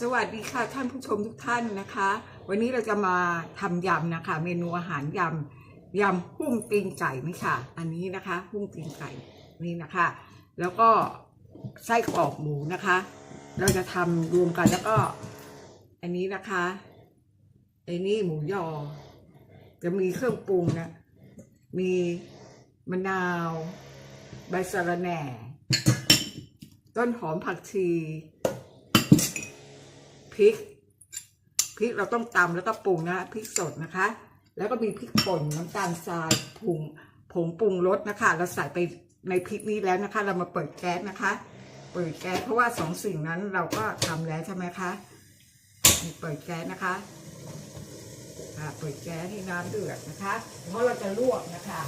สวัสดีค่ะท่านผู้ชมทุกท่านนะคะ วันนี้เราจะมาทำยำนะคะ เมนูอาหารยำยำหุ้งตีนไก่นี่ค่ะ อันนี้นะคะหุ้งตีนไก่นี่นะคะ แล้วก็ไส้กรอกหมูนะคะ เราจะทำรวมกันแล้วก็ อันนี้นะคะไอ้นี่หมูยอ จะมีเครื่องปรุงนะ มีมะนาว ใบสะระแหน่ ต้นหอมผักชี พริกพริกเราต้องตำแล้วก็ปรุงนะพริกสดนะคะ แล้วก็มีพริกป่นน้ำตาลทรายผงผงปรุงรสนะคะ เราใส่ไปในพริกนี้แล้วนะคะ เรามาเปิดแก๊สนะคะ เปิดแก๊สเพราะว่าสองสิ่งนั้นเราก็ทำแล้วใช่ไหมคะเปิดแก๊สนะคะเปิดแก๊สให้น้ำเดือดนะคะ เพราะเราจะลวกนะคะ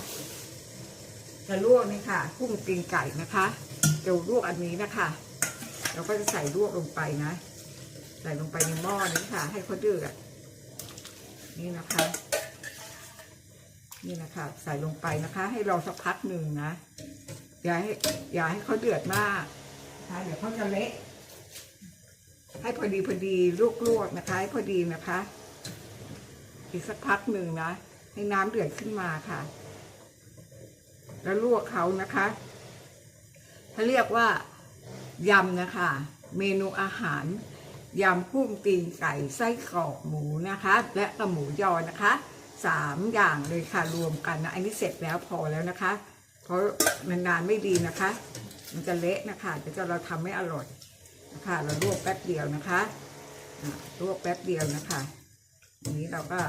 จะลวกนี่ค่ะกุ้งตีนไก่นะคะจะลวกอันนี้นะคะ เราก็จะใส่ลวกลงไปนะ ใส่ลงไปในหม้อนี้ค่ะ ให้เขาเดือดนี่นะคะ นี่นะคะ ใส่ลงไปนะคะ ให้รอสักพักหนึ่งนะอย่าให้อย่าให้เขาเดือดมากนะคะเดี๋ยวเขาจะเละให้พอดีพอดีลวกๆนะคะให้พอดีนะคะ อีกสักพักหนึ่งนะให้น้ำเดือดขึ้นมาค่ะ แล้วลวกเขานะคะเขาเรียกว่ายำนะคะ เมนูอาหาร ยำพุ่งตีนไก่ไส้กรอกหมูนะคะ และกระหมูยอนะคะสามอย่างเลยค่ะรวมกันนะอันนี้เสร็จแล้วพอแล้วนะคะ เพราะนานๆไม่ดีนะคะ มันจะเละนะคะเดี๋ยวจะเราทำไม่อร่อยนะคะ เราลวกแป๊บเดียวนะคะอะลวกแป๊บเดียวนะคะอันนี้เราก็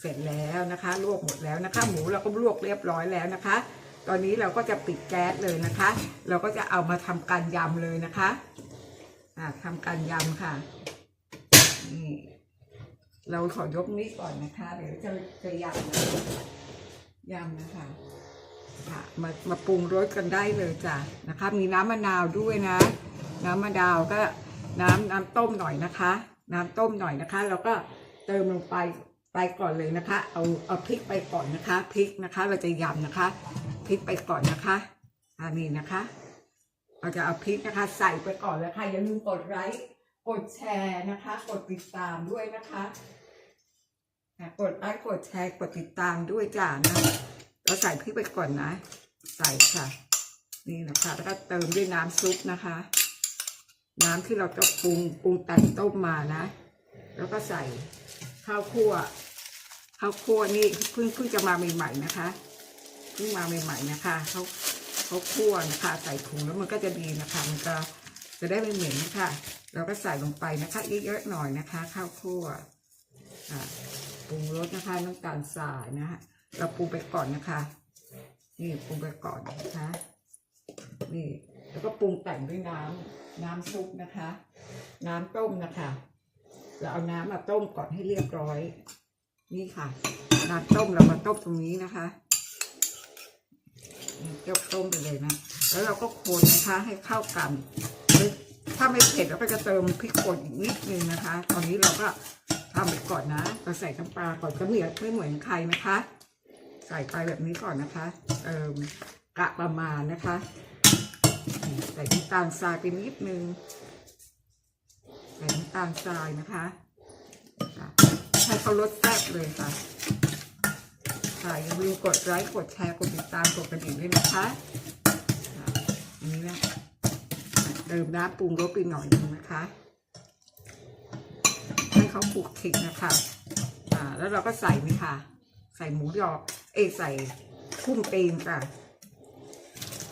เสร็จแล้วนะคะ ลวกหมดแล้วนะคะ หมูเราก็ลวกเรียบร้อยแล้วนะคะ ตอนนี้เราก็จะปิดแก๊สเลยนะคะ เราก็จะเอามาทำการยำเลยนะคะ อะทำการยำค่ะ นี่ เราขอยกนี้ก่อนนะคะ เดี๋ยวจะจะยำยำนะคะค่ะมามาปรุงรสกันได้เลยจ้ะนะคะ มีน้ำมะนาวด้วยนะ น้ำมะนาวก็น้ำน้ำต้มหน่อยนะคะ น้ำต้มหน่อยนะคะเราก็เติมลงไปไปก่อนเลยนะคะ เอาเอาพริกไปก่อนนะคะพริกนะคะ เราจะยำนะคะพริกไปก่อนนะคะอันนี้นะคะ เราจะเอาพริกนะคะใส่ไปก่อนเลยค่ะอย่าลืมกดไลค์กดแชร์นะคะ กดติดตามด้วยนะคะอะกดไลค์กดแชร์กดติดตามด้วยจ้านะเราใส่พริกไปก่อนนะ ใส่ค่ะ นี่นะคะแล้วก็เติมด้วยน้ำซุปนะคะ น้ำที่เราจะปรุงปรุงแต่งต้มมานะ แล้วก็ใส่ข้าวคั่วข้าวคั่วนี่เพิ่งเพิ่งจะมาใหม่ๆนะคะเพิ่งมาใหม่ๆนะคะเขา เขาคั่วนะคะใส่ถุงแล้วมันก็จะดีนะคะ มันก็จะได้ไม่เหม็นค่ะ เราก็ใส่ลงไปนะคะเยอะๆหน่อยนะคะ ข้าวคั่วปรุงรสนะคะน้ำตาลทรายนะคะเราปรุงไปก่อนนะคะ นี่ปรุงไปก่อนนะคะนี่แล้วก็ปรุงแต่งด้วยน้ำน้ำซุปนะคะ น้ำต้มนะคะ เราเอาน้ำมาต้มก่อนให้เรียบร้อย นี่ค่ะน้ำต้มเรามาต้มตรงนี้นะคะ ยวต้มไปเลยนะ แล้วเราก็คนนะคะให้เข้ากัน ถ้าไม่เผ็ดเราก็จะเติมพริกป่นอีกนิดนึงนะคะ ตอนนี้เราก็ทำไปก่อนนะเราใส่น้ำปลาก่อนก็เหมือนไม่เหมือนใครนะคะ ใส่ไปแบบนี้ก่อนนะคะ เติมกะประมาณนะคะ ใส่น้ำตาลทรายไปนิดนึง ใส่น้ำตาลทรายนะคะค่ะให้เขารสแซ่บเลยค่ะ ค่ะอย่าลืมกดไลค์กดแชร์กดติดตามกดกระดิ่งด้วยนะคะอันนี้นะเติมน้ำปรุงรสไปหน่อยนึงนะคะให้เขาปลุกคลิกนะคะอ่าแล้วเราก็ใส่นี่ค่ะ ใส่หมูยอเอใส่พุ่มตีนค่ะ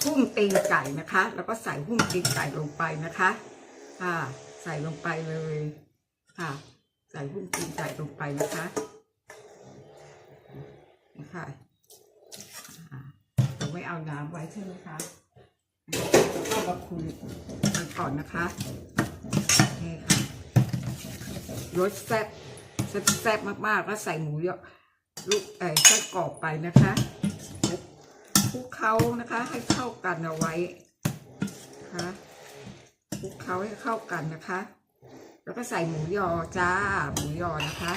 หุ้มตีนไก่นะคะ แล้วก็ใส่หุ้มตีนไก่ลงไปนะคะค่ะใส่ลงไปเลยค่ะ ใส่หุ้มตีนไก่ลงไปนะคะ นะคะอ่าเราไม่เอาน้ำไว้ใช่ไหมคะก็มาคุยกันก่อนนะคะนี่ค่ะรสแซ่บแซ่บแซ่บมากๆ แล้วใส่หมูเยอะลูกเอ่อไส้กรอกไปนะคะคลุกเคล้านะคะ ให้เข้ากันเอาไว้นะคะคลุกเคล้าให้เข้ากันนะคะ แล้วก็ใส่หมูยอจ้าหมูยอนะคะ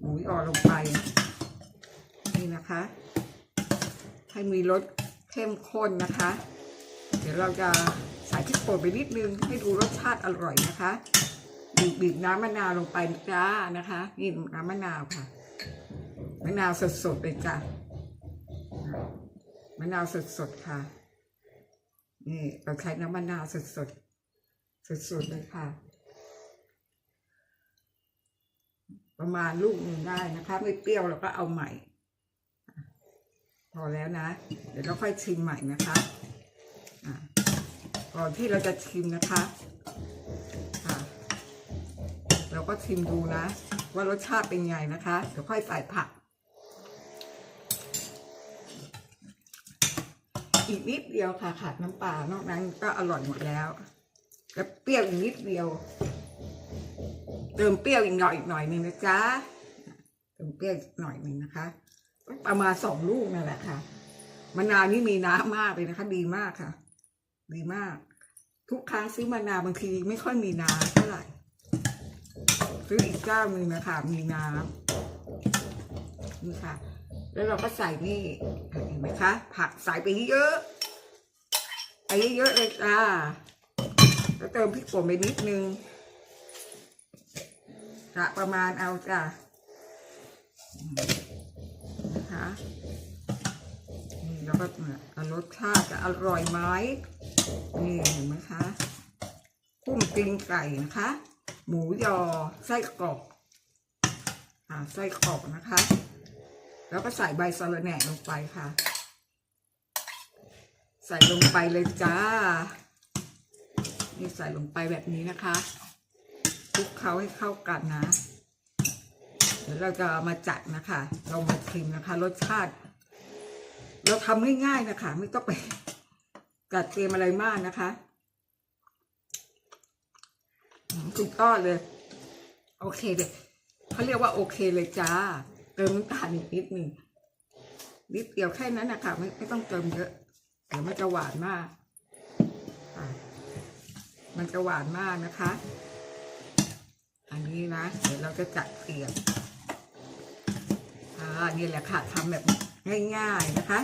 หมูยอลงไป นี่นะคะ ให้มีรสเข้มข้นนะคะ เดี๋ยวเราจะใส่พริกป่นไปนิดนึง ให้ดูรสชาติอร่อยนะคะบีบบีบน้ำมะนาวลงไปจ้านะคะนี่น้ำมะนาวค่ะมะนาวสดๆเลยจ้ะมะนาวสดๆค่ะ นี่เราใช้น้ำมะนาวสดๆสดๆเลยค่ะ ประมาณลูกหนึ่งได้นะคะ ไม่เปรี้ยวเราก็เอาใหม่ พอแล้วนะ เดี๋ยวเราค่อยชิมใหม่นะคะก่อนที่เราจะชิมนะคะค่ะเราก็ชิมดูนะ ว่ารสชาติเป็นไงนะคะ เดี๋ยวค่อยใส่ผัก อีกนิดเดียวค่ะขาดน้ำปลานอกนั้นก็อร่อยหมดแล้วแล้วเปรี้ยวอีกนิดเดียว เติมเปรี้ยวอีกหน่อยอีกหน่อยหนึ่งนะจ๊ะเติมเปรี้ยวหน่อยหนึ่งนะคะ ประมาณสองลูกนั่นแหละค่ะมะนาวนี่มีน้ำมากเลยนะคะ ดีมากค่ะ ดีมาก ทุกครั้งซื้อมะนาวบางทีไม่ค่อยมีน้ำเท่าไหร่ ซื้ออีกเจ้าหนึ่งนะคะมีน้ำนี่ค่ะ แล้วเราก็ใส่นี่เห็นไหมคะ ผักใส่ไปเยอะไปเยอะเลยจ้าแล้วเติมพริกป่นไปนิดนึงกะประมาณเอาจ้ะ แล้วก็เนี่ยรสชาติจะอร่อยไหมนี่เห็นไหมคะกุ้งกลิ้งไก่นะคะ หมูยอไส้กรอกอ่าไส้กรอกนะคะ แล้วก็ใส่ใบสะระแหน่ลงไปค่ะ ใส่ลงไปเลยจ้า นี่ใส่ลงไปแบบนี้นะคะคลุกเคล้าให้เข้ากันนะเดี๋ยวเราจะมาจัดนะคะ เรามาชิมนะคะ รสชาติ เราทำง่ายๆนะคะ ไม่ต้องไปจัดเตรียมอะไรมากนะคะอืมถูกต้องเลย โอเคเลยเขาเรียกว่าโอเคเลยจ้า เติมน้ำตาลอีกนิดหนึ่งนิดเดียวแค่นั้นนะคะไม่ไม่ต้องเติมเยอะเดี๋ยวมันจะหวานมาก มันจะหวานมากนะคะ อันนี้นะ เดี๋ยวเราจะจัดเตรียมอ่านี่แหละค่ะทำแบบ ง่ายๆนะคะ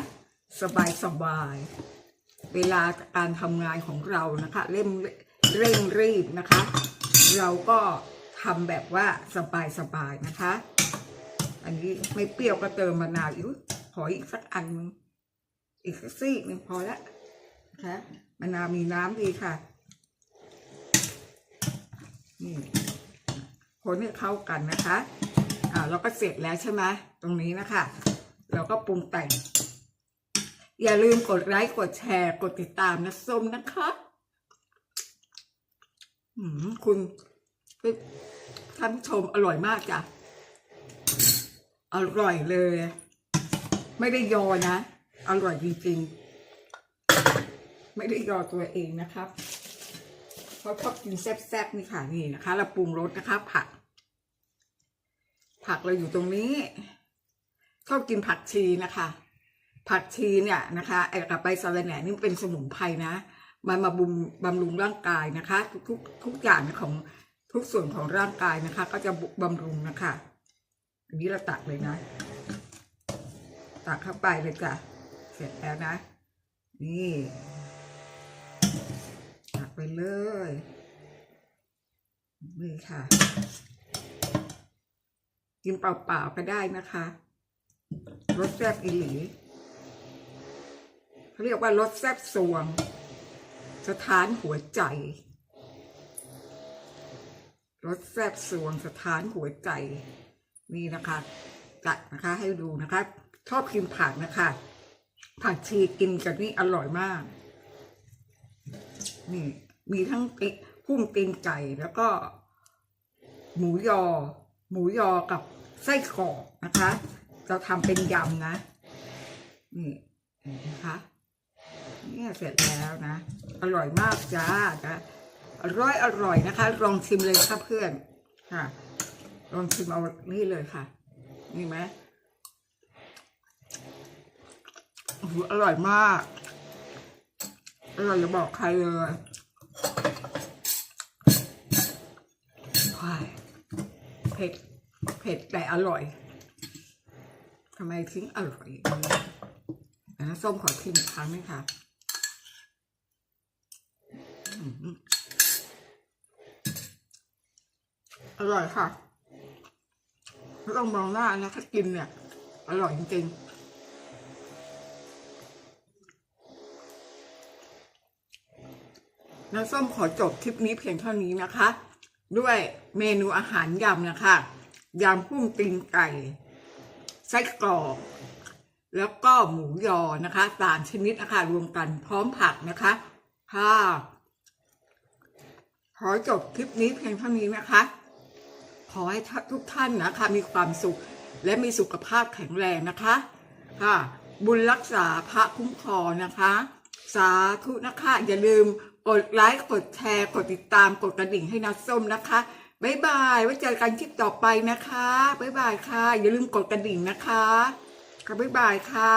สบายๆเวลาการทำงานของเรานะคะเร่งเร่งรีบนะคะ เราก็ทำแบบว่าสบายๆนะคะ อันนี้ไม่เปรี้ยวก็เติมมะนาวอีกขออีกสักอันนึงอีกสักซีกหนึ่งพอละนะคะมะนาวมีน้ำดีค่ะนี่คนให้เข้ากันนะคะอ่าเราก็เสร็จแล้วใช่ไหมตรงนี้นะคะ เราก็ปรุงแต่ง อย่าลืมกดไลค์กดแชร์ กดติดตามนะส้มนะคะคุณท่านผู้ชมอร่อยมากจ้ะ อร่อยเลย ไม่ได้ยอนะ อร่อยจริงๆ ไม่ได้ยอตัวเองนะครับ เพราะชอบกินแซ่บๆนี่ค่ะนี่นะคะ เราปรุงรสนะคะ ผัก ผักเราอยู่ตรงนี้ ชอบกินผักชีนะคะ ผักชีเนี่ยนะคะไอ้กับใบสะระแหน่นี่เป็นสมุนไพรนะ มันมาบุมบำรุงร่างกายนะคะ ทุกทุกทุกอย่างของทุกส่วนของร่างกายนะคะ ก็จะบำรุงนะคะอันนี้เราตักเลยนะ ตักเข้าไปเลยจ้ะเสร็จแล้วนะ นี่ตักไปเลยนี่ค่ะ กินเปล่าๆก็ได้นะคะ รสแซ่บอีหลีเขาเรียกว่ารสแซ่บสวง สถานหัวใจรสแซ่บสวงสถานหัวใจ นี่นะคะจัดนะคะให้ดูนะคะ ชอบกินผักนะคะ ผักชีกินกับนี่อร่อยมาก นี่ มีทั้งติพุ่งตีนไก่แล้วก็ หมูยอ หมูยอกับไส้กรอกนะคะ เราทำเป็นยำนะ นี่เห็นไหมคะเนี่ยเสร็จแล้วนะ อร่อยมากจ้านะอร่อยอร่อยนะคะ ลองชิมเลยค่ะเพื่อนค่ะ ลองชิมเอานี่เลยค่ะ นี่ไหมอ้โหอร่อยมาก อร่อยอย่าบอกใครเลยว้ายเผ็ด เผ็ดแต่อร่อยำไมทิ้งอร่อยอย่างนี้นะส้มขอชิมอีกครั้งหนึงค่ะอร่อยค่ะไม่ต้องมองหน้านะถ้ากินเนี่ย อร่อยจริงๆน้าส้มขอจบคลิปนี้เพียงเท่านี้นะคะ ด้วยเมนูอาหารยำนะคะยำพุ่งตีนไก่ ไส้กรอกแล้วก็หมูยอนะคะสามชนิดนะคะรวมกันพร้อมผักนะคะค่ะขอจบคลิปนี้เพียงเท่านี้นะคะ ขอให้ทุกท่านนะคะมีความสุขและมีสุขภาพแข็งแรงนะคะ ค่ะ บุญรักษาพระคุ้มครองนะคะ สาธุนะคะ อย่าลืมกดไลค์กดแชร์ กดติดตามกดกระดิ่งให้นัดส้มนะคะ บ๊ายบายไว้เจอกันคลิปต่อไปนะคะบ๊ายบายค่ะ อย่าลืมกดกระดิ่งนะคะค่ะบ๊ายบายค่ะ